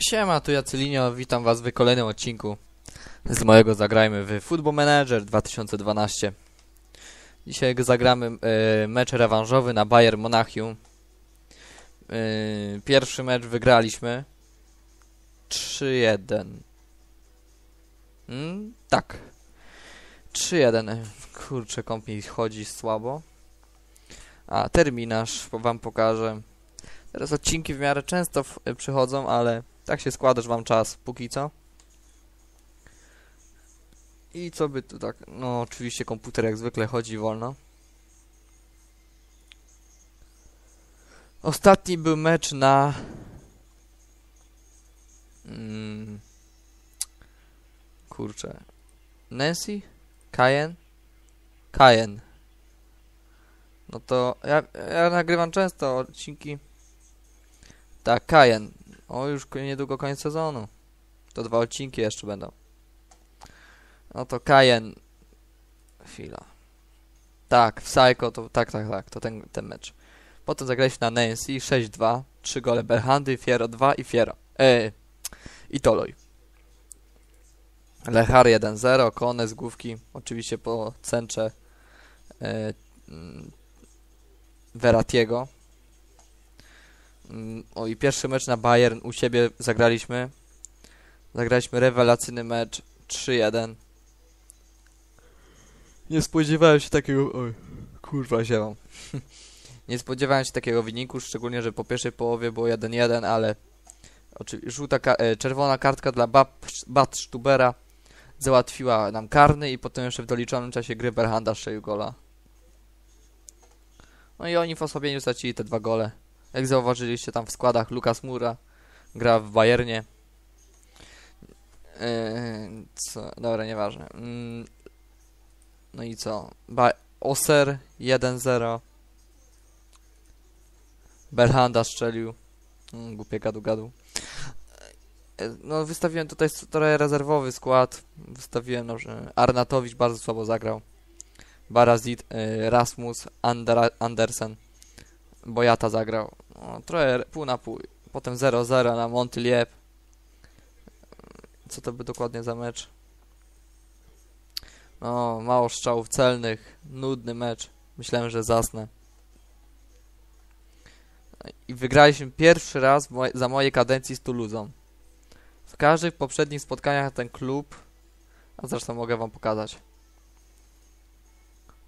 Siema, tu Jacylinio, witam was w kolejnym odcinku z mojego Zagrajmy w Football Manager 2012. Dzisiaj zagramy e, mecz rewanżowy na Bayern Monachium. E, pierwszy mecz wygraliśmy 3-1. Mm, tak. 3-1. Kurczę, komp mi chodzi słabo. A, terminarz wam pokażę. Teraz odcinki w miarę często przychodzą, ale tak się składa, że mam czas póki co. I co by tu tak... No oczywiście komputer jak zwykle chodzi wolno. Ostatni był mecz na... Mm, kurczę... Nancy? Cayenne? Cayenne. No to ja, ja nagrywam często odcinki. Tak, Cayenne. O, już niedługo koniec sezonu. To dwa odcinki jeszcze będą. No to Cayenne. Chwila. Tak, w Psycho to tak, tak, tak, to ten, ten mecz. Potem zagraliśmy na Nancy 6-2, 3 gole Berhandy, Fiero 2 i Fiero. E, I Toloj. Lechar 1-0, Kone z główki, oczywiście po centrze e, mm, Veratiego. Mm, O i pierwszy mecz na Bayern u siebie zagraliśmy. Zagraliśmy rewelacyjny mecz 3-1. Nie spodziewałem się takiego. Oj, kurwa, ziewam. Nie spodziewałem się takiego wyniku, szczególnie, że po pierwszej połowie było 1-1, ale żółta ka e, czerwona kartka dla Bab Bat Stubera załatwiła nam karny i potem jeszcze w doliczonym czasie gry Berhanda strzelił gola. No i oni w osłabieniu stracili te dwa gole. Jak zauważyliście tam w składach, Lukas Mura gra w Bayernie. Yy, co? Dobra, nieważne. Mm, no i co? Ba Oser 1-0. Belhanda strzelił. Mm, głupie gadu gadu. Yy, No wystawiłem tutaj trochę rezerwowy skład. Wystawiłem, no, że Arnatowicz bardzo słabo zagrał. Barazit, yy, Rasmus, Ander Andersen. Bojata zagrał. No, trochę pół na pół. Potem 0-0 na Montpellier. Co to by dokładnie za mecz? No, mało strzałów celnych. Nudny mecz. Myślałem, że zasnę. I wygraliśmy pierwszy raz za mojej kadencji z Toulousą. W każdych poprzednich spotkaniach ten klub, a zresztą mogę wam pokazać.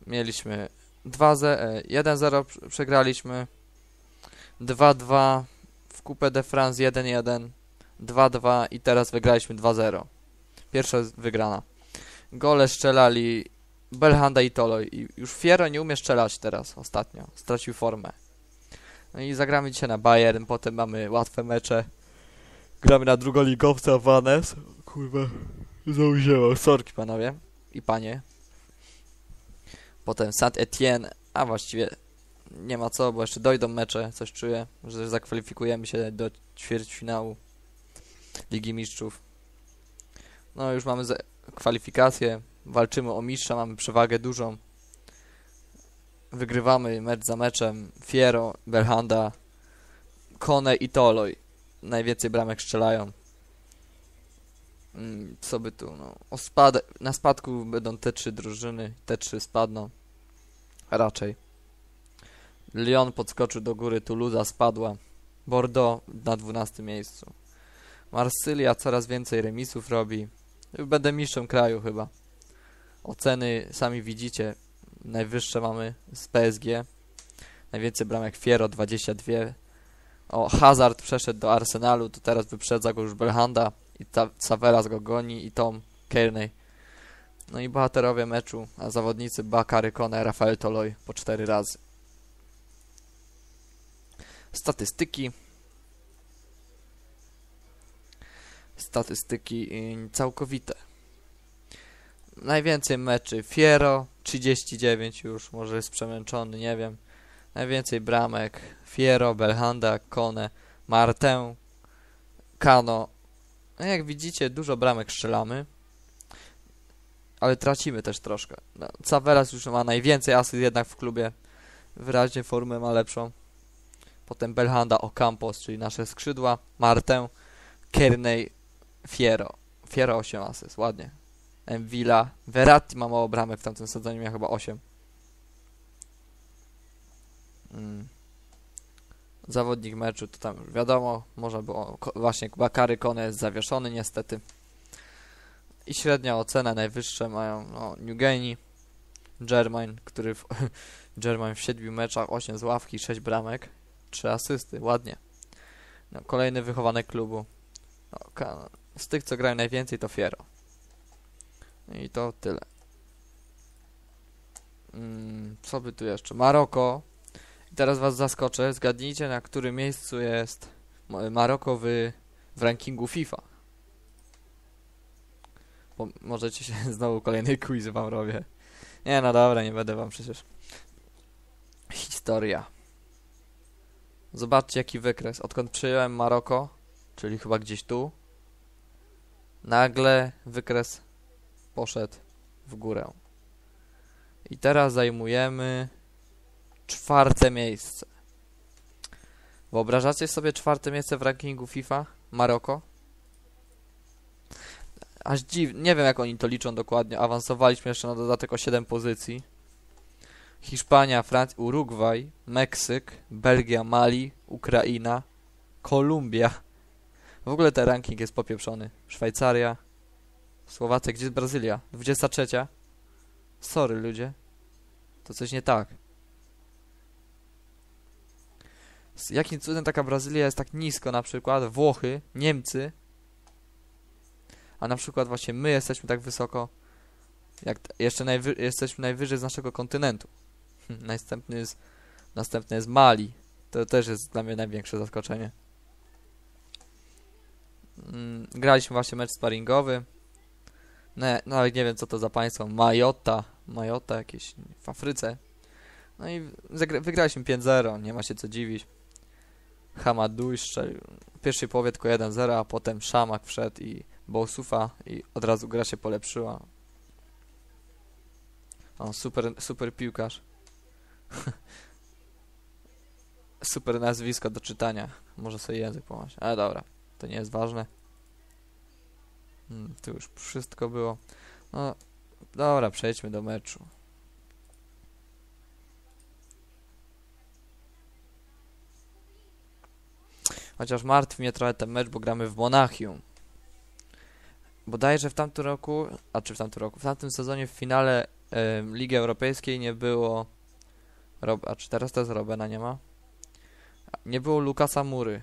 Mieliśmy 2-0, 1-0 przegraliśmy. 2-2 w Coupe de France 1-1, 2-2 i teraz wygraliśmy 2-0. Pierwsza wygrana. Gole strzelali Belhanda i Toloj. I już Fiero nie umie strzelać teraz, ostatnio. Stracił formę. No i zagramy dzisiaj na Bayern, potem mamy łatwe mecze. Gramy na drugoligowca Vanes. Kurwa, zauzięło. Sorki panowie i panie. Potem Saint-Etienne, a właściwie nie ma co, bo jeszcze dojdą mecze, coś czuję, że zakwalifikujemy się do ćwierćfinału Ligi Mistrzów. No już mamy kwalifikacje, walczymy o mistrza, mamy przewagę dużą. Wygrywamy mecz za meczem. Fiero, Berhanda, Kone i Toloj. Najwięcej bramek strzelają. Mm, Co by tu, no. Spad na spadku będą te trzy drużyny, te trzy spadną. Raczej. Lyon podskoczył do góry, Toulouse spadła. Bordeaux na 12 miejscu. Marsylia coraz więcej remisów robi. Będę mistrzem kraju chyba. Oceny sami widzicie. Najwyższe mamy z PSG. Najwięcej bramek Fiero 22. O, Hazard przeszedł do Arsenalu, to teraz wyprzedza go już Belhanda i Saveras go goni i Tom Kearney. No i bohaterowie meczu, a zawodnicy Bakary Kone, Rafael Toloj po 4 razy. Statystyki. Statystyki całkowite. Najwięcej meczy Fiero, 39 już, może jest przemęczony, nie wiem. Najwięcej bramek Fiero, Belhanda, Kone, Martę, Kano. No jak widzicie, dużo bramek strzelamy. Ale tracimy też troszkę. No, Cavelas już ma najwięcej asyst jednak w klubie. Wyraźnie formę ma lepszą. Potem Belhanda Ocampos, czyli nasze skrzydła. Martę, Kearney, Fiero. Fiero 8 asyst, ładnie. Villa, Verratti ma mało bramek w tamtym sezonie, miał chyba 8. Mm. Zawodnik meczu to tam już wiadomo, można było, właśnie Bakary Kone jest zawieszony niestety. I średnia ocena, najwyższe mają no, Newgeni, Germain, który w, Germain w 7 meczach, 8 z ławki, 6 bramek, 3 asysty, ładnie. No, kolejny wychowanek klubu. No, z tych, co grają najwięcej, to Fiero. I to tyle. Mm, co by tu jeszcze? Maroko. I teraz was zaskoczę. Zgadnijcie, na którym miejscu jest Ma- Maroko w rankingu FIFA. Bo możecie się znowu kolejny quiz wam robię. Nie, no dobra, nie będę wam przecież. Historia. Zobaczcie jaki wykres. Odkąd przyjąłem Maroko, czyli chyba gdzieś tu, nagle wykres poszedł w górę. I teraz zajmujemy czwarte miejsce. Wyobrażacie sobie czwarte miejsce w rankingu FIFA? Maroko? Aż dziw... Nie wiem jak oni to liczą dokładnie. Awansowaliśmy jeszcze na dodatek o 7 pozycji. Hiszpania, Francja, Urugwaj, Meksyk, Belgia, Mali, Ukraina, Kolumbia. W ogóle ten ranking jest popieprzony. Szwajcaria, Słowacja, gdzie jest Brazylia? 23. Sorry ludzie. To coś nie tak. Jakim cudem taka Brazylia jest tak nisko na przykład? Włochy, Niemcy. A na przykład właśnie my jesteśmy tak wysoko. Jak jeszcze najwy jesteśmy najwyżej z naszego kontynentu. Hm, Następny jest, następny jest Mali. To też jest dla mnie największe zaskoczenie. Mm, graliśmy właśnie mecz sparingowy. Nawet nie wiem co to za państwo. Majota. Majota jakieś w Afryce. No i wygraliśmy 5-0, nie ma się co dziwić. Hamaduj strzelił. W pierwszej połowie tylko 1-0, a potem Szamak wszedł i Bosufa i od razu gra się polepszyła. O, super, super piłkarz. super nazwisko do czytania. Może sobie język pomać. Ale dobra, to nie jest ważne. Hmm, tu już wszystko było. No, dobra, przejdźmy do meczu. Chociaż martwi mnie trochę ten mecz, bo gramy w Monachium. Bodajże w tamtym roku, a czy w tamtym roku, w tamtym sezonie w finale em, Ligi Europejskiej nie było. Rob, a czy teraz też Robena nie ma? Nie było Lukasa Mury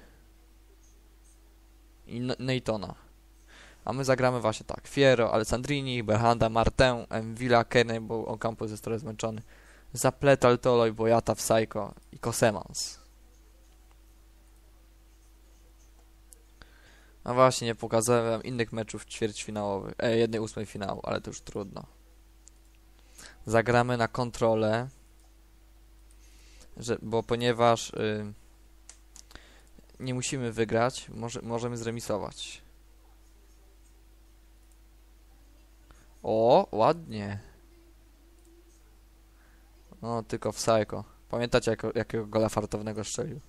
i N- Natona. A my zagramy właśnie tak. Fiero, Alessandrini, Berhanda, Martin, Villa, Kenny, bo Ocampos jest trochę zmęczony. Zapletal, Toloj, Boyata, Psycho i Kosemans. No właśnie, nie pokazałem wam innych meczów ćwierćfinałowych, e, jednej ósmej finału, ale to już trudno. Zagramy na kontrolę, że, bo ponieważ y, nie musimy wygrać, może, możemy zremisować. O, ładnie. No, tylko w Psycho. Pamiętacie, jakiego gola fartownego strzelił?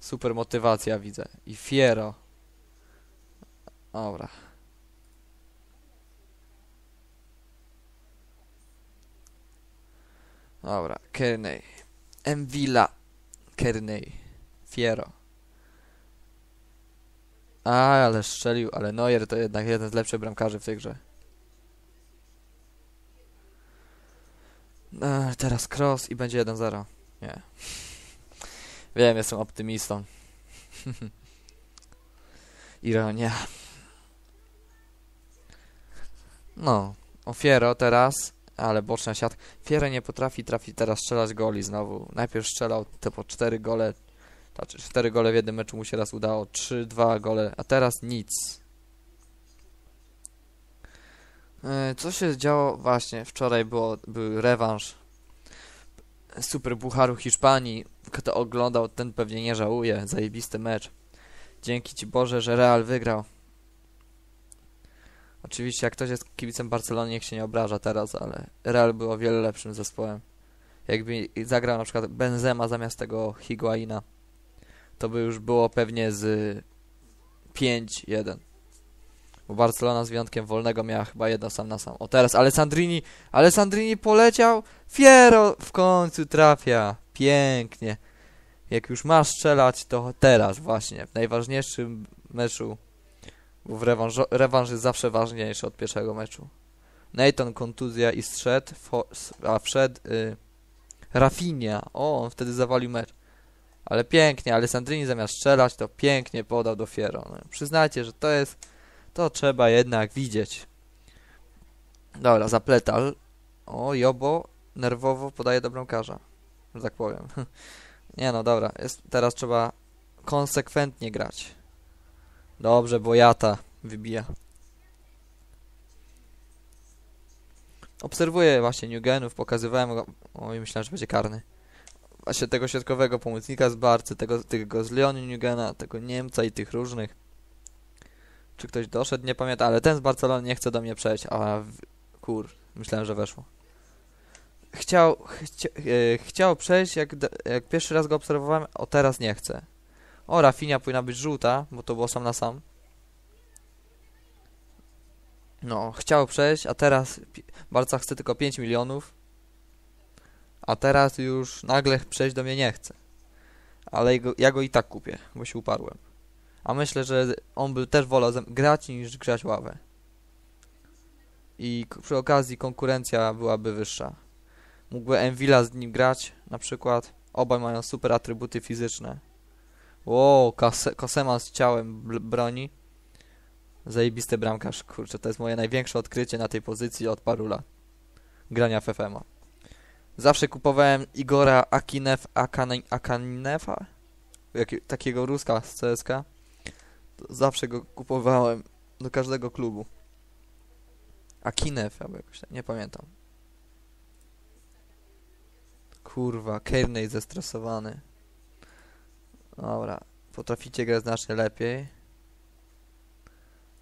Super motywacja, widzę. I Fiero. Dobra. Dobra, Kearney. Mvilla. Kearney. Fiero. A, ale strzelił, ale Neuer to jednak jeden z lepszych bramkarzy w tej grze. E, teraz cross i będzie 1-0. Nie. Wiem, jestem optymistą. Ironia. No, Ofiero teraz, ale boczna siat. Fiero nie potrafi trafi teraz strzelać goli znowu. Najpierw strzelał te po 4 gole, znaczy 4 gole w jednym meczu mu się raz udało, 3-2 gole, a teraz nic. E, Co się działo? Właśnie, wczoraj było, był rewanż Super Bucharu Hiszpanii. Kto oglądał, ten pewnie nie żałuje. Zajebisty mecz. Dzięki Ci Boże, że Real wygrał. Oczywiście, jak ktoś jest kibicem Barcelony, niech się nie obraża teraz, ale Real był o wiele lepszym zespołem. Jakby zagrał na przykład Benzema zamiast tego Higuaina, to by już było pewnie z 5-1. Bo Barcelona z wyjątkiem wolnego miała chyba jedno sam na sam. O teraz Alessandrini, Alessandrini poleciał. Fiero w końcu trafia. Pięknie. Jak już masz strzelać, to teraz właśnie, w najważniejszym meczu. Bo w rewanż, rewanż jest zawsze ważniejszy od pierwszego meczu. Nathan kontuzja i strzedł, fo, s- a wszedł y, Rafinha. O, on wtedy zawalił mecz. Ale pięknie, Alessandrini zamiast strzelać, to pięknie podał do Fiero. No, przyznajcie, że to jest, to trzeba jednak widzieć. Dobra, zapletal. O, Jobo nerwowo podaje do bramkarza, że tak powiem. Nie no, dobra, jest, teraz trzeba konsekwentnie grać. Dobrze, Bojata wybija. Obserwuję właśnie Newgenów, pokazywałem go. Oj, myślałem, że będzie karny. Właśnie tego środkowego pomocnika z Barcy, tego, tego z Leonu Newgena, tego Niemca i tych różnych. Czy ktoś doszedł? Nie pamiętam, ale ten z Barcelony nie chce do mnie przejść, a kur, myślałem, że weszło. Chciał, chcia, e, chciał przejść, jak, jak pierwszy raz go obserwowałem, o teraz nie chce. O, Rafinha powinna być żółta, bo to było sam na sam. No, chciał przejść, a teraz Barca chce tylko 5 milionów. A teraz już nagle przejść do mnie nie chce. Ale jego, ja go i tak kupię, bo się uparłem. A myślę, że on by też wolał grać niż grzać ławę. I przy okazji konkurencja byłaby wyższa. Mógłby Envila z nim grać, na przykład. Obaj mają super atrybuty fizyczne. Wow, Kose- Kosema z ciałem broni. Zajebisty bramkarz, kurczę, to jest moje największe odkrycie na tej pozycji od paru lat. Grania FFM-a. Zawsze kupowałem Igora Akinef, Akane- Akanefa, takiego Ruska z CSK. Zawsze go kupowałem do każdego klubu. Akinev albo jakoś tak, nie pamiętam. Kurwa, Kearney zestresowany. Dobra, potraficie grać znacznie lepiej.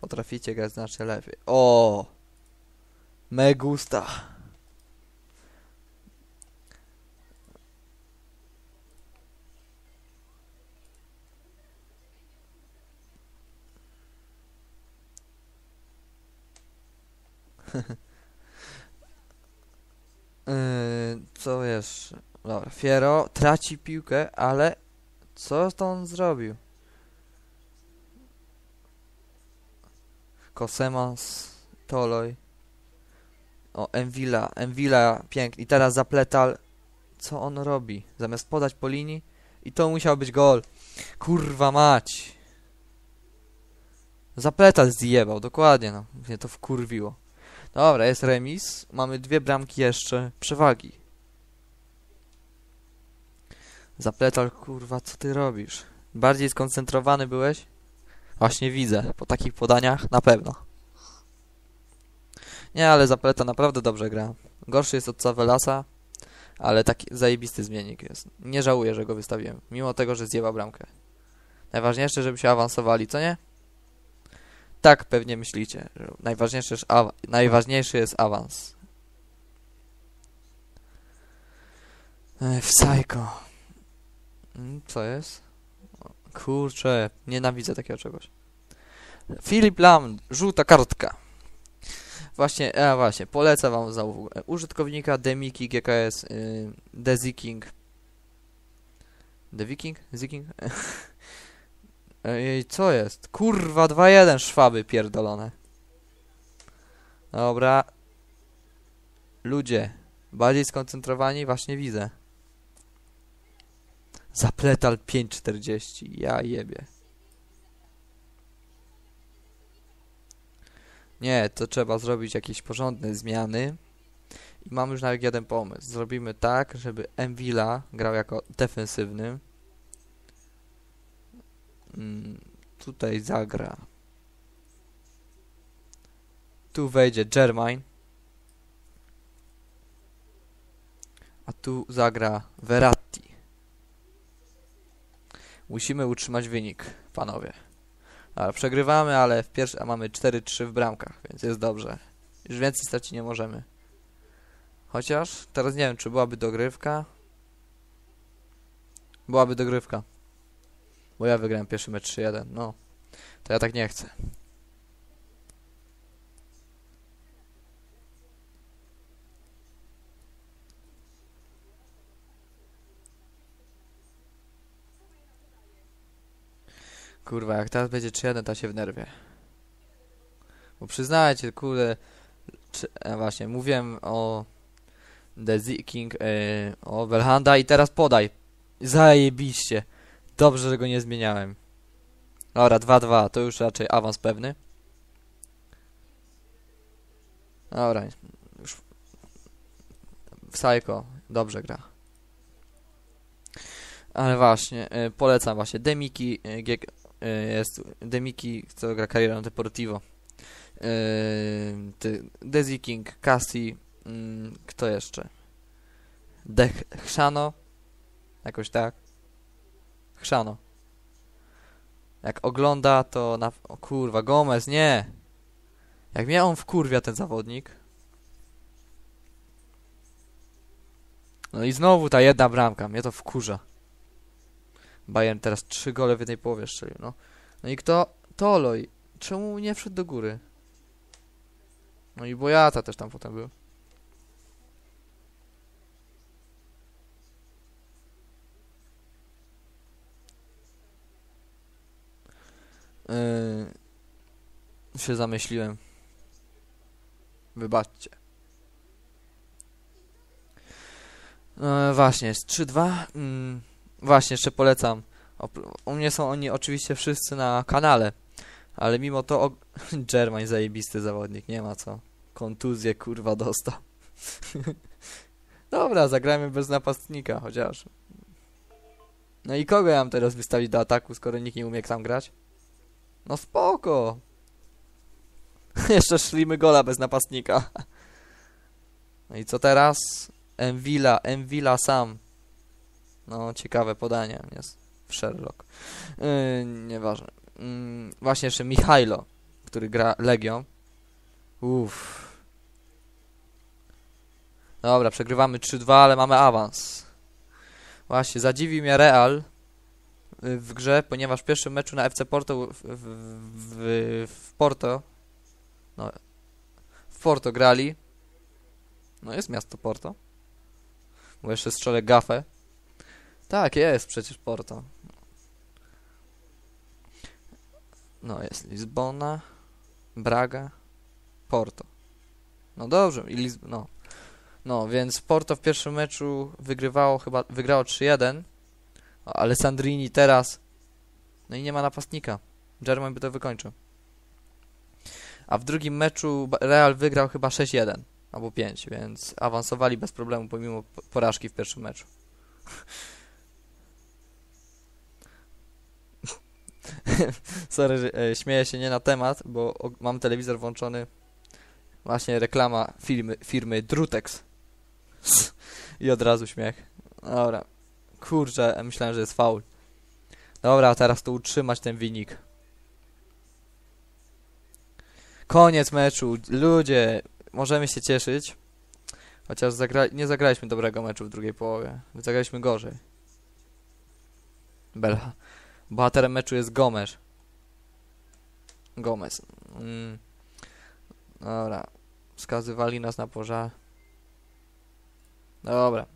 Potraficie grać znacznie lepiej. O! Me gusta. Yy, co jeszcze? Dobra, Fiero traci piłkę, ale co to on zrobił? Kosemas, Toloj. O, Envila, Envila pięknie. I teraz zapletal. Co on robi? Zamiast podać po linii i to musiał być gol. Kurwa mać. Zapletal zjebał, dokładnie no. Mnie to wkurwiło. Dobra, jest remis. Mamy dwie bramki jeszcze przewagi. Zapletal, kurwa, co ty robisz? Bardziej skoncentrowany byłeś? Właśnie widzę, po takich podaniach na pewno. Nie, ale Zapleta naprawdę dobrze gra. Gorszy jest od Cavelasa, ale taki zajebisty zmiennik jest. Nie żałuję, że go wystawiłem, mimo tego, że zjeba bramkę. Najważniejsze, żeby się awansowali, co nie? Tak pewnie myślicie. Najważniejszy, jest najważniejszy jest awans. Ech, Psycho. Mm, Co jest? Kurczę, nienawidzę takiego czegoś. Filip Lam, żółta kartka. Właśnie, a właśnie, polecę wam za. Użytkownika Demiki GKS y, Deziking. Deviking? Ziking? Ej, co jest? Kurwa, 2-1 szwaby pierdolone. Dobra. Ludzie, bardziej skoncentrowani właśnie widzę. Zapletal 5.40. Ja jebie. Nie, to trzeba zrobić jakieś porządne zmiany. I mam już nawet jeden pomysł. Zrobimy tak, żeby Envila grał jako defensywny. Mm, tutaj zagra. Tu wejdzie Germain. A tu zagra Verratti. Musimy utrzymać wynik, panowie. Ale przegrywamy, ale w pierwszy, a mamy 4-3 w bramkach, więc jest dobrze. Już więcej stracić nie możemy. Chociaż teraz nie wiem, czy byłaby dogrywka. Byłaby dogrywka. Bo ja wygrałem pierwszy mecz 3-1, no. To ja tak nie chcę. Kurwa, jak teraz będzie 3-1, to się w nerwie. Bo przyznajcie, kurde, czy, e, właśnie, mówiłem o The Z King, e, o Belhanda i teraz podaj. Zajebiście. Dobrze, że go nie zmieniałem. Dobra, 2-2, to już raczej awans pewny. Dobra, już... Psycho, dobrze gra. Ale właśnie, e, polecam właśnie Demiki, e, jest Demiki, co gra karierę Deportivo. E, Desi King, Cassie, mm, kto jeszcze? De Chrzano, jakoś tak. Chrzano. Jak ogląda, to na... O kurwa, Gomez, nie! Jak mnie on wkurwia, ten zawodnik. No i znowu ta jedna bramka, mnie to wkurza. Bayern teraz trzy gole w jednej połowie strzelił, no. No i kto? Toloj. Czemu nie wszedł do góry? No i Bojata też tam potem był. Yy, się zamyśliłem. Wybaczcie. No właśnie, jest 3-2. Mm, właśnie, jeszcze polecam. U mnie są oni oczywiście wszyscy na kanale. Ale mimo to og- Germain zajebisty zawodnik, nie ma co. Kontuzję kurwa dostał. Dobra, zagrajmy bez napastnika chociaż. No i kogo ja mam teraz wystawić do ataku, skoro nikt nie umie tam grać? No spoko. Jeszcze szlimy gola bez napastnika. No i co teraz? Envila, Envila sam. No, ciekawe podanie jest. Sherlock. Yy, nieważne. Yy, właśnie jeszcze Michailo, który gra Legią. Uff. Dobra, przegrywamy 3-2, ale mamy awans. Właśnie, zadziwi mnie Real y, w grze, ponieważ w pierwszym meczu na FC Porto w, w, w, w Porto no, w Porto grali. No jest miasto Porto. Bo jeszcze strzelę gafę. Tak, jest przecież Porto. No, jest Lizbona, Braga, Porto. No dobrze, i Liz... no. No, więc Porto w pierwszym meczu wygrywało chyba, wygrało 3-1. A Alessandrini teraz. No i nie ma napastnika. German by to wykończył. A w drugim meczu Real wygrał chyba 6-1 albo 5, więc awansowali bez problemu pomimo porażki w pierwszym meczu. Sorry, e, śmieję się nie na temat, bo mam telewizor włączony. Właśnie reklama firmy, firmy Drutex. I od razu śmiech. Dobra. Kurczę, myślałem, że jest faul. Dobra, teraz to utrzymać ten wynik. Koniec meczu. Ludzie, możemy się cieszyć. Chociaż zagra nie zagraliśmy dobrego meczu w drugiej połowie. Zagraliśmy gorzej. Belha. Bohaterem meczu jest Gomez. Gomez. Mm. Dobra. Wskazywali nas na pożar. Dobra.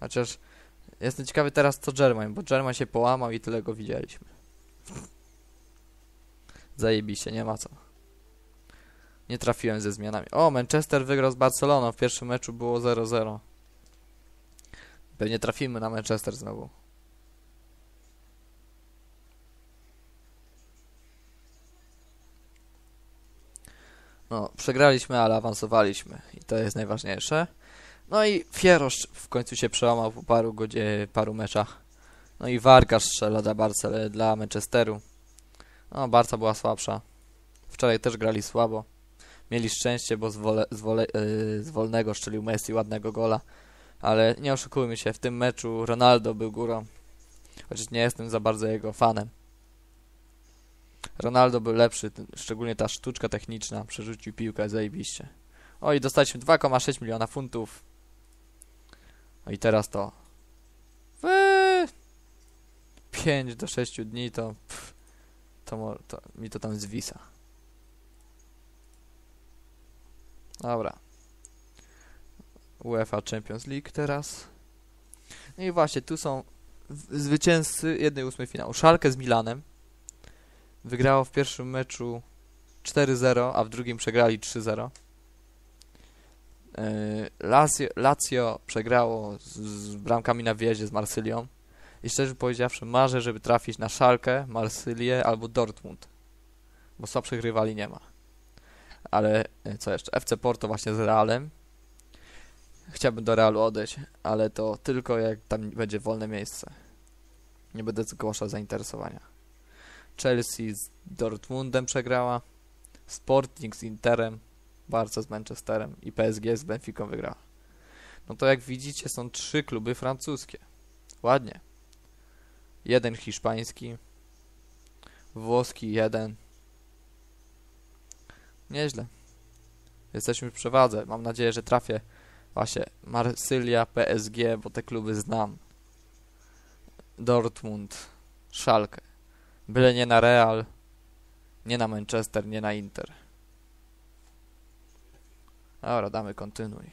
Chociaż jestem ciekawy teraz co German, bo German się połamał i tyle go widzieliśmy. Zajebiście, nie ma co. Nie trafiłem ze zmianami. O, Manchester wygrał z Barceloną. W pierwszym meczu było 0-0. Pewnie trafimy na Manchester znowu. No, przegraliśmy, ale awansowaliśmy. I to jest najważniejsze. No i Fierosz w końcu się przełamał po paru, godzie, paru meczach. No i Warka strzela dla, Barcel dla Manchesteru. No, Barca była słabsza. Wczoraj też grali słabo. Mieli szczęście, bo z, wole, z, wole, yy, z wolnego strzelił Messi ładnego gola. Ale nie oszukujmy się, w tym meczu Ronaldo był górą. Chociaż nie jestem za bardzo jego fanem. Ronaldo był lepszy, szczególnie ta sztuczka techniczna. Przerzucił piłkę zajebiście. O i dostaliśmy 2,6 miliona funtów. No i teraz to. W 5 do 6 dni to. Pff, to, to mi to tam zwisa. Dobra. UEFA Champions League teraz. No i właśnie, tu są zwycięzcy 1-8 finału. Szalkę z Milanem. Wygrało w pierwszym meczu 4-0, a w drugim przegrali 3-0. Yy, Lazio, Lazio przegrało z, z bramkami na wjeździe z Marsylią. I szczerze powiedziawszy, marzę, żeby trafić na Szalkę, Marsylię albo Dortmund. Bo słabszych rywali nie ma. Ale yy, co jeszcze? FC Porto właśnie z Realem. Chciałbym do Realu odejść, ale to tylko jak tam będzie wolne miejsce. Nie będę zgłaszał zainteresowania. Chelsea z Dortmundem przegrała. Sporting z Interem. Barca z Manchesterem. I PSG z Benficą wygrała. No to jak widzicie są trzy kluby francuskie. Ładnie. Jeden hiszpański. Włoski jeden. Nieźle. Jesteśmy w przewadze. Mam nadzieję, że trafię właśnie Marsylia, PSG, bo te kluby znam. Dortmund, Schalke. Byle nie na Real, nie na Manchester, nie na Inter. Dobra, damy kontynuuj.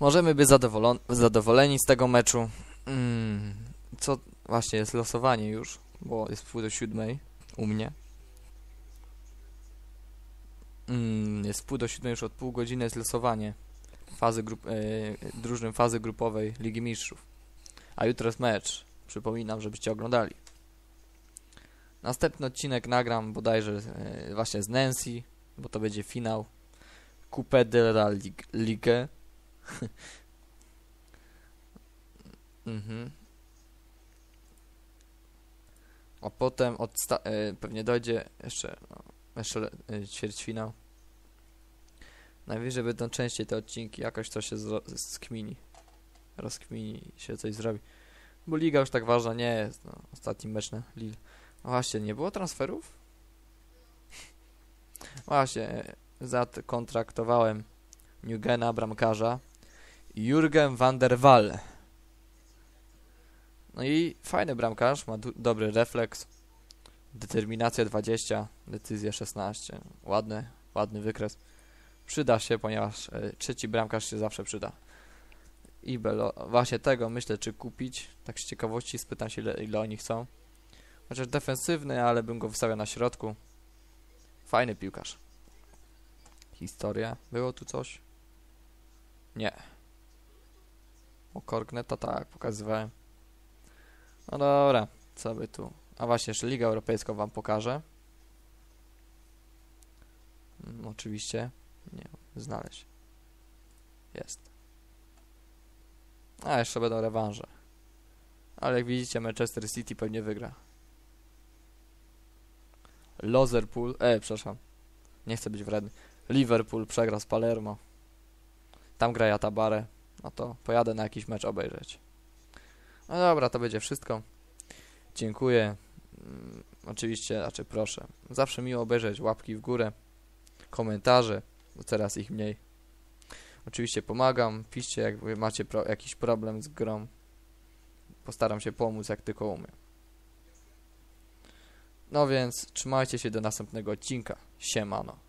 Możemy być zadowoleni z tego meczu. Mm, co właśnie jest losowanie już, bo jest pół do siódmej u mnie. Mm, jest pół do siódmej już od pół godziny jest losowanie fazy grup, e, drużyn fazy grupowej Ligi Mistrzów. A jutro jest mecz. Przypominam, żebyście oglądali. Następny odcinek nagram bodajże e, właśnie z Nancy, bo to będzie finał Coupe de la Lig- Ligue. mhm. A potem e, pewnie dojdzie jeszcze, no, jeszcze e, ćwierćfinał. Najwyżej będą częściej te odcinki, jakoś to się skmini. Rozkmini się coś zrobi. Bo liga już tak ważna nie jest. No, ostatni mecz na Lille. No Właśnie, nie było transferów? Właśnie, zakontraktowałem Nugena, bramkarza Jurgen van der Waal. No i fajny bramkarz, ma dobry refleks, determinacja 20, decyzja 16. Ładny, ładny wykres. Przyda się, ponieważ e, trzeci bramkarz się zawsze przyda. I Belo, właśnie tego myślę, czy kupić. Tak z ciekawości spytam się, ile, ile oni chcą. Chociaż defensywny, ale bym go wystawiał na środku. Fajny piłkarz. Historia. Było tu coś? Nie. O Korgneta tak, pokazywałem. No dobra, co by tu. A właśnie, jeszcze Ligę Europejską wam pokażę. Mm, oczywiście. Nie, znaleźć. Jest. A, jeszcze będą rewanże. Ale jak widzicie, Manchester City pewnie wygra. Liverpool, e, przepraszam. Nie chcę być wredny. Liverpool przegra z Palermo. Tam gra Jatabare. No to pojadę na jakiś mecz obejrzeć. No dobra, to będzie wszystko. Dziękuję. Mm, oczywiście, znaczy proszę. Zawsze miło obejrzeć łapki w górę, komentarze, teraz ich mniej. Oczywiście pomagam. Piszcie, jak macie pro jakiś problem z grą. Postaram się pomóc, jak tylko umiem. No więc trzymajcie się do następnego odcinka. Siemano.